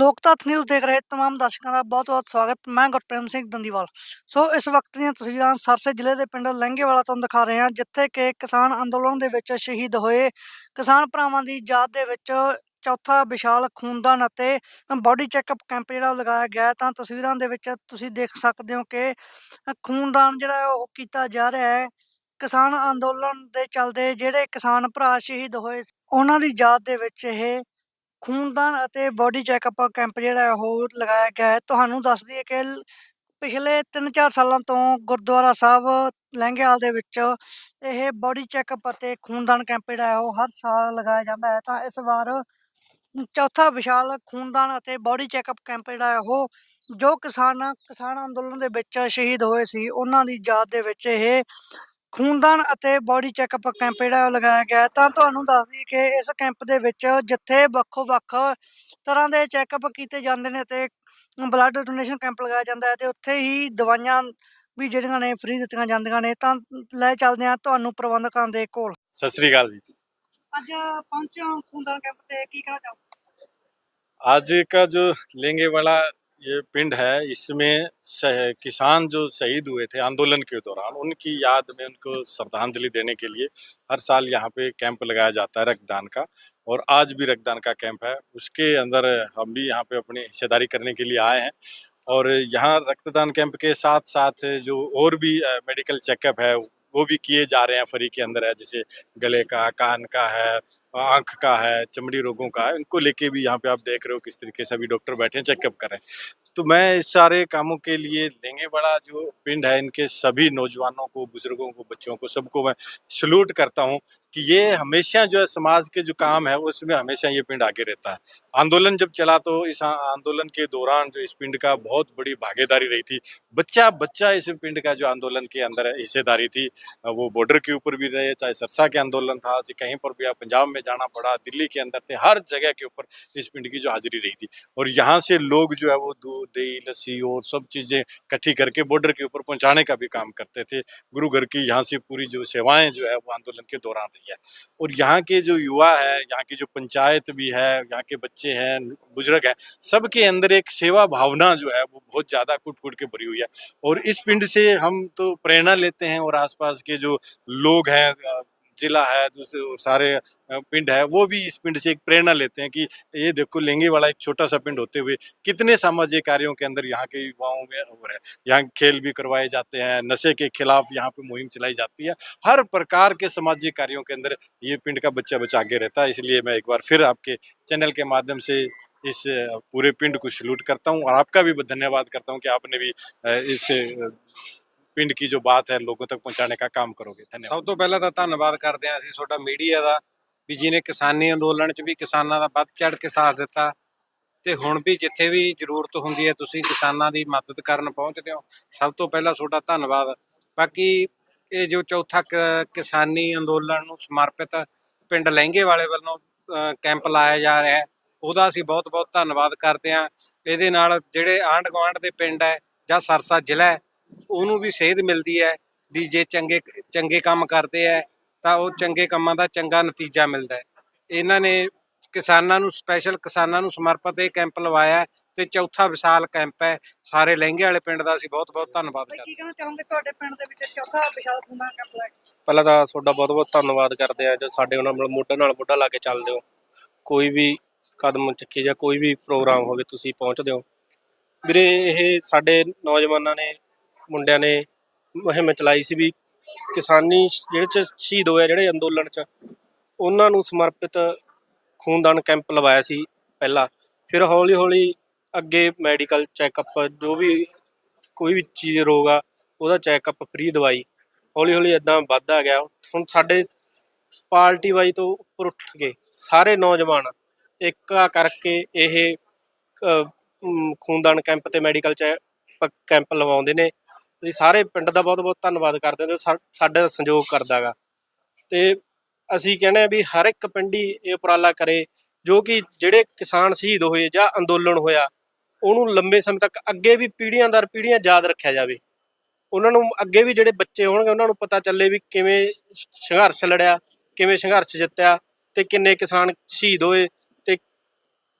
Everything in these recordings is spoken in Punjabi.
ਲੋਕ ਤੱਥ ਨਿਊਜ਼ ਦੇਖ ਰਹੇ तमाम ਦਰਸ਼ਕਾਂ ਦਾ ਬਹੁਤ-ਬਹੁਤ ਸਵਾਗਤ ਮੈਂ ਗੁਰਪ੍ਰੇਮ ਸਿੰਘ ਦੰਦੀਵਾਲ ਸੋ ਇਸ ਵਕਤ ਦੀਆਂ ਤਸਵੀਰਾਂ ਸਰਸੇ ਜ਼ਿਲ੍ਹੇ ਦੇ ਪਿੰਡ ਲਹਿੰਗੇਵਾਲਾ ਤੋਂ ਦਿਖਾ ਰਹੇ ਹਾਂ ਜਿੱਥੇ ਕਿ ਕਿਸਾਨ ਅੰਦੋਲਨ ਦੇ ਵਿੱਚ ਸ਼ਹੀਦ ਹੋਏ ਕਿਸਾਨ ਭਰਾਵਾਂ ਦੀ ਯਾਦ ਦੇ ਵਿੱਚ ਚੌਥਾ ਵਿਸ਼ਾਲ ਖੂਨਦਾਨ ਅਤੇ ਬਾਡੀ ਚੈੱਕਅਪ ਕੈਂਪ ਜਿਹੜਾ ਉਹ ਲਗਾਇਆ ਗਿਆ ਹੈ। ਤਾਂ ਤਸਵੀਰਾਂ ਦੇ ਵਿੱਚ ਤੁਸੀਂ ਦੇਖ ਸਕਦੇ ਹੋ ਕਿ ਅ, ਖੂਨਦਾਨ ਜਿਹੜਾ ਹੈ ਉਹ ਕੀਤਾ ਜਾ ਰਿਹਾ ਹੈ ਕਿਸਾਨ ਅੰਦੋਲਨ ਦੇ ਚੱਲਦੇ ਜਿਹੜੇ ਕਿਸਾਨ ਭਰਾ ਸ਼ਹੀਦ ਹੋਏ ਉਹਨਾਂ ਦੀ ਯਾਦ ਦੇ ਵਿੱਚ ਇਹ ਖੂਨਦਾਨ ਅਤੇ ਬਾਡੀ ਚੈੱਕਅਪ ਕੈਂਪ ਜਿਹੜਾ ਹੈ ਉਹ ਲਗਾਇਆ ਗਿਆ ਹੈ। ਤੁਹਾਨੂੰ ਦੱਸ ਦਈਏ ਕਿ ਲ- ਪਿਛਲੇ 3-4 ਸਾਲਾਂ ਤੋਂ ਗੁਰਦੁਆਰਾ ਸਾਹਿਬ ਲਹਿੰਗੇਵਾਲ ਦੇ ਵਿੱਚ ਇਹ ਬਾਡੀ ਚੈੱਕਅਪ ਅਤੇ ਖੂਨਦਾਨ ਕੈਂਪ ਜਿਹੜਾ ਹੈ, ਉਹ ਹਰ ਸਾਲ ਲਗਾਇਆ ਜਾਂਦਾ ਹੈ। ਤਾਂ ਇਸ ਵਾਰ ਚੌਥਾ ਵਿਸ਼ਾਲ ਖੂਨਦਾਨ ਅਤੇ ਬਾਡੀ ਚੈੱਕਅਪ ਕੈਂਪ ਜਿਹੜਾ ਹੈ, ਉਹ ਜੋ ਕਿਸਾਨ ਕਿਸਾਨ ਅੰਦੋਲਨ ਦੇ ਵਿੱਚ ਸ਼ਹੀਦ ਹੋਏ ਸੀ, ਉਹਨਾਂ ਦੀ ਯਾਦ ਦੇ ਵਿੱਚ ਇਹ ਖੂਨਦਾਨ ਅਤੇ ਬਾਡੀ ਚੈੱਕਅਪ ਕੈਂਪ ਜਿਹੜਾ ਉਹ ਲਗਾਇਆ ਗਿਆ ਹੈ। ਤਾਂ ਤੁਹਾਨੂੰ ਦੱਸ ਦਈਏ ਕਿ ਇਸ ਕੈਂਪ ਦੇ ਵਿੱਚ ਜਿੱਥੇ ਵੱਖੋ ਵੱਖ ਤਰ੍ਹਾਂ ਦੇ ਚੈੱਕਅਪ ਕੀਤੇ ਜਾਂਦੇ ਨੇ ਤੇ ਬਲੱਡ ਡੋਨੇਸ਼ਨ ਕੈਂਪ ਲਗਾਇਆ ਜਾਂਦਾ ਹੈ ਤੇ ਉੱਥੇ ਹੀ ਦਵਾਈਆਂ ਵੀ ਜਿਹੜੀਆਂ ਨੇ ਫ੍ਰੀ ਦਿੱਤੀਆਂ ਜਾਂਦੀਆਂ ਨੇ ਤਾਂ ਲੈ ਚੱਲਦੇ ਹਾਂ ਤੁਹਾਨੂੰ ਪ੍ਰਬੰਧਕਾਂ ਦੇ ਕੋਲ ਸਤਿ ਸ੍ਰੀ ਅਕਾਲ ਜੀ ਅੱਜ ਪਹੁੰਚੇ ਹਾਂ ਖੂਨਦਾਨ ਕੈਂਪ ਤੇ ਕੀ ਕਹਿਣਾ ਚਾਹੋ आज का जो लेंगे वाला ये पिंड है, इसमें किसान जो शहीद हुए थे आंदोलन के दौरान, उनकी याद में उनको श्रद्धांजलि देने के लिए हर साल यहाँ पे कैंप लगाया जाता है रक्तदान का और आज भी रक्तदान का कैंप है। उसके अंदर हम भी यहाँ पे अपनी हिस्सेदारी करने के लिए आए हैं और यहाँ रक्तदान कैंप के साथ साथ जो और भी मेडिकल चेकअप है, वो भी किए जा रहे हैं फ्री के अंदर है जैसे गले का, कान का है आँख का है, चमड़ी रोगों का है, इनको लेके भी यहाँ पे आप देख रहे हो किस तरीके से अभी डॉक्टर बैठे हैं, चेकअप कर तो मैं इस सारे कामों के लिए लेंगे बड़ा जो पिंड है, इनके सभी नौजवानों को, बुज़ुर्गों को, बच्चों को, सबको मैं सल्यूट करता हूँ कि ये हमेशा जो है, समाज के जो काम है, उसमें हमेशा ये पिंड आगे रहता है। आंदोलन जब चला तो इस आंदोलन के दौरान जो इस पिंड का बहुत बड़ी भागीदारी रही थी। बच्चा बच्चा इस पिंड का जो आंदोलन के अंदर हिस्सेदारी थी, वो बॉर्डर के ऊपर भी रहे, चाहे सरसा के आंदोलन था, चाहे कहीं पर भी आप पंजाब में जाना पड़ा, दिल्ली के अंदर थे, हर जगह के ऊपर इस पिंड की जो हाजिरी रही थी। और यहाँ से लोग जो है वो दूध, दही, लस्सी और सब चीज़ें इकट्ठी करके बॉर्डर के ऊपर पहुँचाने का भी काम करते थे। गुरु घर की यहाँ से पूरी जो सेवाएँ जो है वो आंदोलन के दौरान रही है। और यहाँ के जो युवा है, यहाँ की जो पंचायत भी है, यहाँ के बच्चे हैं, बुज़ुर्ग हैं, सबके अंदर एक सेवा भावना जो है वो बहुत ज़्यादा कुट कुट के भरी हुई है। और इस पिंड से हम तो प्रेरणा लेते हैं और आसपास के जो लोग हैं जिला है, दूसरे सारे पिंड है, वो भी इस पिंड से एक प्रेरणा लेते हैं कि ये देखो लेंगे वाला एक छोटा सा पिंड होते हुए कितने सामाजिक कार्यों के अंदर यहाँ के युवाओं में हो रहा है यहाँ खेल भी करवाए जाते हैं, नशे के खिलाफ यहाँ पे मुहिम चलाई जाती है। हर प्रकार के सामाजिक कार्यों के अंदर ये पिंड का बच्चा बच्चा आगे रहता है, इसलिए मैं एक बार फिर आपके चैनल के माध्यम से इस पूरे पिंड को सल्यूट करता हूँ और आपका भी धन्यवाद करता हूँ कि आपने भी इस ਪਿੰਡ ਕੀ ਜੋ ਬਾਤ ਹੈ, ਲੋਕਾਂ ਤੱਕ ਪਹੁੰਚਾਣੇ ਦਾ ਕੰਮ ਕਰੋਗੇ। ਧੰਨਵਾਦ। ਸਭ ਤੋਂ ਪਹਿਲਾਂ ਤਾਂ ਧੰਨਵਾਦ ਕਰਦੇ ਹਾਂ ਅਸੀਂ ਤੁਹਾਡਾ ਮੀਡੀਆ ਦਾ, ਵੀ ਜਿਹਨੇ ਕਿਸਾਨੀ ਅੰਦੋਲਨ 'ਚ ਵੀ ਕਿਸਾਨਾਂ ਦਾ ਵੱਧ ਚੜ ਕੇ ਸਾਥ ਦਿੱਤਾ। ਤੇ ਹੁਣ ਵੀ ਜਿੱਥੇ ਵੀ ਜ਼ਰੂਰਤ ਹੁੰਦੀ ਹੈ, ਤੁਸੀਂ ਕਿਸਾਨਾਂ ਦੀ ਮਦਦ ਕਰਨ ਪਹੁੰਚਦੇ ਹੋ। ਸਭ ਤੋਂ ਪਹਿਲਾਂ ਤੁਹਾਡਾ ਧੰਨਵਾਦ। ਬਾਕੀ ਇਹ ਜੋ ਚੌਥਾ ਕਿਸਾਨੀ ਅੰਦੋਲਨ ਨੂੰ ਸਮਰਪਿਤ ਪਿੰਡ ਲਹਿੰਗੇ ਵਾਲੇ ਵੱਲੋਂ ਕੈਂਪ ਲਾਇਆ ਜਾ ਰਿਹਾ ਹੈ, ਉਹਦਾ ਅਸੀਂ ਬਹੁਤ ਬਹੁਤ ਧੰਨਵਾਦ ਕਰਦੇ ਹਾਂ। ਇਹਦੇ ਨਾਲ ਜਿਹੜੇ ਆਂਢ ਗਵਾਂਢ ਦੇ ਪਿੰਡ ਹੈ ਜਾਂ ਸਰਸਾ ਜ਼ਿਲ੍ਹਾ ਉਹਨੂੰ ਵੀ ਸੇਧ ਮਿਲਦੀ ਹੈ ਵੀ ਜੇ ਚੰਗੇ ਚੰਗੇ ਕੰਮ ਕਰਦੇ ਹੈ ਤਾਂ ਉਹ ਚੰਗੇ ਕੰਮਾਂ ਦਾ ਚੰਗਾ ਨਤੀਜਾ ਮਿਲਦਾ ਹੈ। ਇਹਨਾਂ ਨੇ ਕਿਸਾਨਾਂ ਨੂੰ ਸਪੈਸ਼ਲ ਕਿਸਾਨਾਂ ਨੂੰ ਸਮਰਪਿਤ ਇਹ ਕੈਂਪ ਲਵਾਇਆ ਹੈ ਤੇ ਚੌਥਾ ਵਿਸ਼ਾਲ ਕੈਂਪ ਹੈ। ਸਾਰੇ ਲਹਿੰਗੇ ਵਾਲੇ ਪਿੰਡ ਦਾ ਅਸੀਂ ਬਹੁਤ ਬਹੁਤ ਧੰਨਵਾਦ ਕਰਦੇ ਕੀ ਕਹਿਣਾ ਚਾਹੋਗੇ ਤੁਹਾਡੇ ਪਿੰਡ ਦੇ ਵਿੱਚ ਚੌਥਾ ਵਿਸ਼ਾਲ ਖੂਨਦਾਨ ਕੈਂਪ ਲਾਇਆ ਪਹਿਲਾਂ ਤਾਂ ਤੁਹਾਡਾ ਬਹੁਤ ਬਹੁਤ ਧੰਨਵਾਦ ਕਰਦੇ ਆ ਜੋ ਸਾਡੇ ਨਾਲ ਮੋਢੇ ਨਾਲ ਮੋਢਾ ਲਾ ਕੇ ਚੱਲਦੇ ਹੋ। ਕੋਈ ਵੀ ਕਦਮ ਚੱਕੇ ਜਾਂ ਕੋਈ ਵੀ ਪ੍ਰੋਗਰਾਮ ਹੋਵੇ ਤੁਸੀਂ ਪਹੁੰਚਦੇ ਹੋ। ਵੀਰੇ ਇਹ ਸਾਡੇ ਨੌਜਵਾਨਾਂ ਨੇ ਮੁੰਡਿਆਂ ਨੇ ਮੁਹਿੰਮ ਚਲਾਈ ਸੀ ਵੀ ਕਿਸਾਨੀ ਜਿਹੜੇ ਚ ਸ਼ਹੀਦ ਹੋਇਆ ਜਿਹੜੇ ਅੰਦੋਲਨ ਚ, ਉਹਨਾਂ ਨੂੰ ਸਮਰਪਿਤ ਖੂਨਦਾਨ ਕੈਂਪ ਲਵਾਇਆ ਸੀ ਪਹਿਲਾਂ। ਫਿਰ ਹੌਲੀ ਹੌਲੀ ਅੱਗੇ ਮੈਡੀਕਲ ਚੈੱਕਅਪ, ਜੋ ਵੀ ਕੋਈ ਵੀ ਚੀਜ਼ ਰੋਗ ਆ, ਉਹਦਾ ਚੈੱਕਅਪ ਫ੍ਰੀ ਦਵਾਈ। ਹੌਲੀ ਹੌਲੀ ਇਦਾਂ ਵੱਧਦਾ ਗਿਆ। ਹੁਣ ਸਾਡੇ ਪਾਰਟੀ ਵਾਈ ਤੋਂ ਉੱਪਰ ਉੱਠ ਕੇ ਸਾਰੇ ਨੌਜਵਾਨ ਇੱਕ ਕਰਕੇ ਇਹ ਖੂਨਦਾਨ ਕੈਂਪ ਤੇ ਮੈਡੀਕਲ ਚੈੱਕ ਕੈਂਪ ਲਵਾਉਂਦੇ ਨੇ। ਅਸੀਂ ਸਾਰੇ ਪਿੰਡ ਦਾ ਬਹੁਤ ਬਹੁਤ ਧੰਨਵਾਦ ਕਰਦੇ ਹਾਂ ਜੋ ਸਾਡੇ ਸਾਡਾ ਸੰਯੋਗ ਕਰਦਾਗਾ। ਤੇ ਅਸੀਂ ਕਹਿੰਦੇ ਆ ਵੀ ਹਰ ਇੱਕ ਪਿੰਡੀ ਇਹ ਉਪਰਾਲਾ ਕਰੇ, ਜੋ ਕਿ ਜਿਹੜੇ ਕਿਸਾਨ ਸ਼ਹੀਦ ਹੋਏ ਜਾਂ ਅੰਦੋਲਨ ਹੋਇਆ, ਉਹਨੂੰ ਲੰਬੇ ਸਮੇਂ ਤੱਕ ਅੱਗੇ ਵੀ ਪੀੜ੍ਹੀਆਂ ਦਰ ਪੀੜ੍ਹੀਆਂ ਯਾਦ ਰੱਖਿਆ ਜਾਵੇ। ਉਹਨਾਂ ਨੂੰ ਅੱਗੇ ਵੀ ਜਿਹੜੇ ਬੱਚੇ ਹੋਣਗੇ, ਉਹਨਾਂ ਨੂੰ ਪਤਾ ਚੱਲੇ ਵੀ ਕਿਵੇਂ ਸੰਘਰਸ਼ ਲੜਿਆ, ਕਿਵੇਂ ਸੰਘਰਸ਼ ਜਿੱਤਿਆ ਤੇ ਕਿੰਨੇ ਕਿਸਾਨ ਸ਼ਹੀਦ ਹੋਏ ਤੇ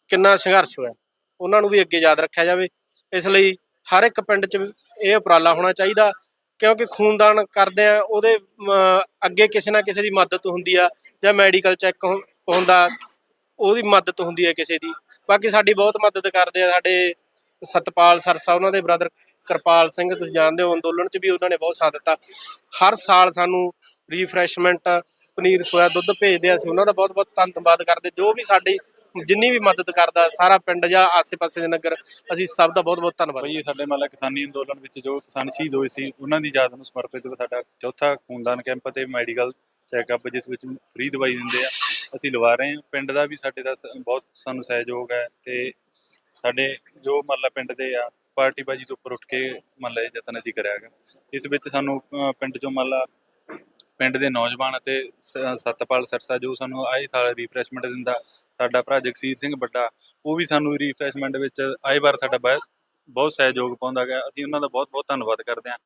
ਕਿੰਨਾ ਸੰਘਰਸ਼ ਹੋਇਆ। ਉਹਨਾਂ ਨੂੰ ਵੀ ਅੱਗੇ ਯਾਦ ਰੱਖਿਆ ਜਾਵੇ। ਇਸ ਲਈ ਹਰ ਇੱਕ ਪਿੰਡ 'ਚ ਇਹ ਉਪਰਾਲਾ ਹੋਣਾ ਚਾਹੀਦਾ, ਕਿਉਂਕਿ ਖੂਨਦਾਨ ਕਰਦੇ ਆ, ਉਹਦੇ ਅੱਗੇ ਕਿਸੇ ਨਾ ਕਿਸੇ ਦੀ ਮਦਦ ਹੁੰਦੀ ਆ, ਜਾਂ ਮੈਡੀਕਲ ਚੈੱਕ ਹੁੰਦਾ, ਉਹਦੀ ਮਦਦ ਹੁੰਦੀ ਹੈ ਕਿਸੇ ਦੀ। ਬਾਕੀ ਸਾਡੀ ਬਹੁਤ ਮਦਦ ਕਰਦੇ ਆ ਸਾਡੇ ਸਤਪਾਲ ਸਰਸਾ, ਉਹਨਾਂ ਦੇ ਬ੍ਰਦਰ ਕਿਰਪਾਲ ਸਿੰਘ, ਤੁਸੀਂ ਜਾਣਦੇ ਹੋ, ਅੰਦੋਲਨ 'ਚ ਵੀ ਉਹਨਾਂ ਨੇ ਬਹੁਤ ਸਾਥ ਦਿੱਤਾ। ਹਰ ਸਾਲ ਸਾਨੂੰ ਰੀਫਰੈਸ਼ਮੈਂਟ ਪਨੀਰ, ਸੋਇਆ ਦੁੱਧ ਭੇਜਦੇ ਆ ਅਸੀਂ, ਉਹਨਾਂ ਦਾ ਬਹੁਤ ਬਹੁਤ ਧੰਨਵਾਦ ਕਰਦੇ। ਜੋ ਵੀ ਸਾਡੀ ਜਿੰਨੀ ਵੀ ਮਦਦ ਕਰਦਾ, ਸਾਰਾ ਪਿੰਡ ਜਾਂ ਆਸ-ਪਾਸੇ ਦੇ ਨਗਰ, ਅਸੀਂ ਸਭ ਦਾ ਬਹੁਤ ਬਹੁਤ ਧੰਨਵਾਦ। ਬਈ ਸਾਡੇ ਮਤਲਬ ਕਿਸਾਨੀ ਅੰਦੋਲਨ ਵਿੱਚ ਜੋ ਕਿਸਾਨ ਸ਼ਹੀਦ ਹੋਏ ਸੀ, ਉਹਨਾਂ ਦੀ ਯਾਦ ਨੂੰ ਸਮਰਪਿਤ ਸਾਡਾ ਚੌਥਾ ਖੂਨਦਾਨ ਕੈਂਪ ਤੇ ਮੈਡੀਕਲ ਚੈੱਕਅਪ ਜਿਸ ਵਿੱਚ ਫ੍ਰੀ ਦਵਾਈ ਦਿੰਦੇ ਆ, ਅਸੀਂ ਲਵਾ ਰਹੇ ਹਾਂ। ਪਿੰਡ ਦਾ ਵੀ ਸਾਡੇ ਦਾ ਸ- ਬਹੁਤ ਸਾਨੂੰ ਸਹਿਯੋਗ ਹੈ ਤੇ ਸਾਡੇ ਜੋ ਮਤਲਬ ਪਿੰਡ ਦੇ ਆ ਪਾਰਟੀ ਬਾਜੀ ਤੋਂ ਉੱਪਰ ਉੱਠ ਕੇ ਮਤਲਬ ਯਤਨ ਅਸੀਂ ਕਰਿਆ ਹੈਗਾ। ਇਸ ਵਿੱਚ ਸਾਨੂੰ ਪਿੰਡ ਚੋਂ ਮਤਲਬ ਪਿੰਡ ਦੇ ਨੌਜਵਾਨ ਅਤੇ ਸ- ਸਤਪਾਲ ਸਰਸਾ ਜੋ ਸਾਨੂੰ ਆਏ ਸਾਲ ਰਿਫਰੈਸ਼ਮੈਂਟ ਦਿੰਦਾ, ਸਾਡਾ ਭਰਾ ਜਗਸੀਰ ਸਿੰਘ ਵੱਡਾ, ਉਹ ਵੀ ਸਾਨੂੰ ਰੀਫਰੈਸ਼ਮੈਂਟ ਵਿੱਚ ਆਏ ਵਾਰ ਸਾਡਾ ਬਹੁਤ ਬਹੁਤ ਸਹਿਯੋਗ ਪਾਉਂਦਾ ਗਿਆ। ਅਸੀਂ ਉਹਨਾਂ ਦਾ ਬਹੁਤ ਬਹੁਤ ਧੰਨਵਾਦ ਕਰਦੇ ਹਾਂ।